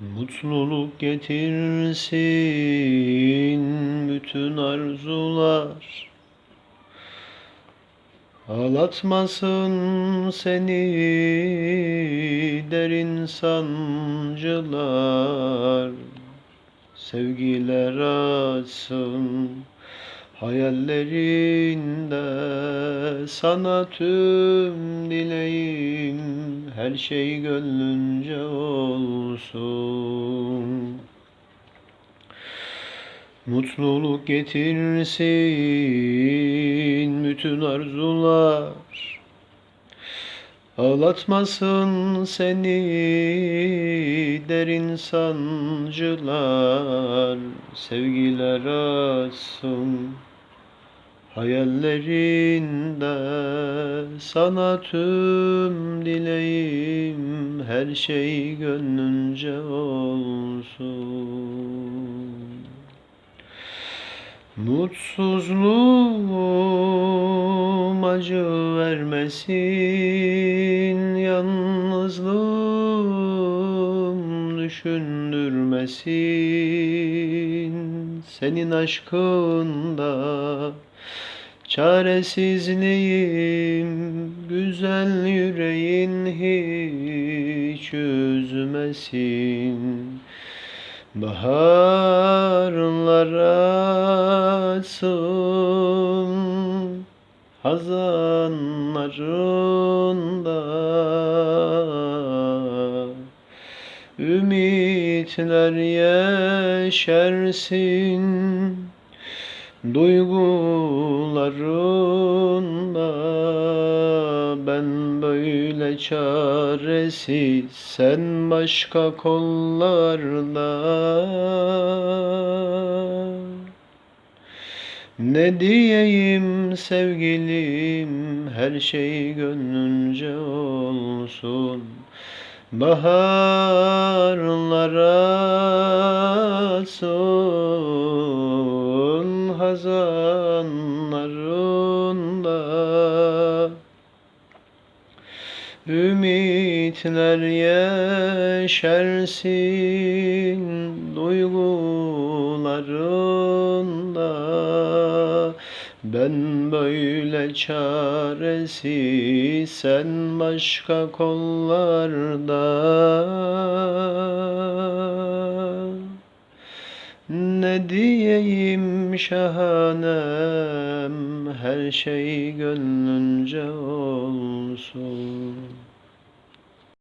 Mutluluk getirsin bütün arzular. Ağlatmasın seni derin sancılar. Sevgiler açsın hayallerinde Sana tüm dileğim her şey gönlünce olsun Mutluluk getirsin bütün arzular. Ağlatmasın seni derin sancılar Sevgiler açsın hayallerinde Sana tüm dileğim her şey gönlünce olsun. Mutsuzluğum acı vermesin Yalnızlığım düşündürmesin. Senin aşkında Çaresizliğim güzel yüreğin hiç üzmesin. Baharlar açsın hazanlarında Ümitler yeşersin duygularında Ben böyle çaresiz sen başka kollarda Ne diyeyim sevgilim her şey gönlünce olsun. Baharlar açsın Ümitler yeşersin duygularında. Ben böyle çaresiz sen başka kollarda Ne diyeyim şahanem? Her şey gönlünce olsun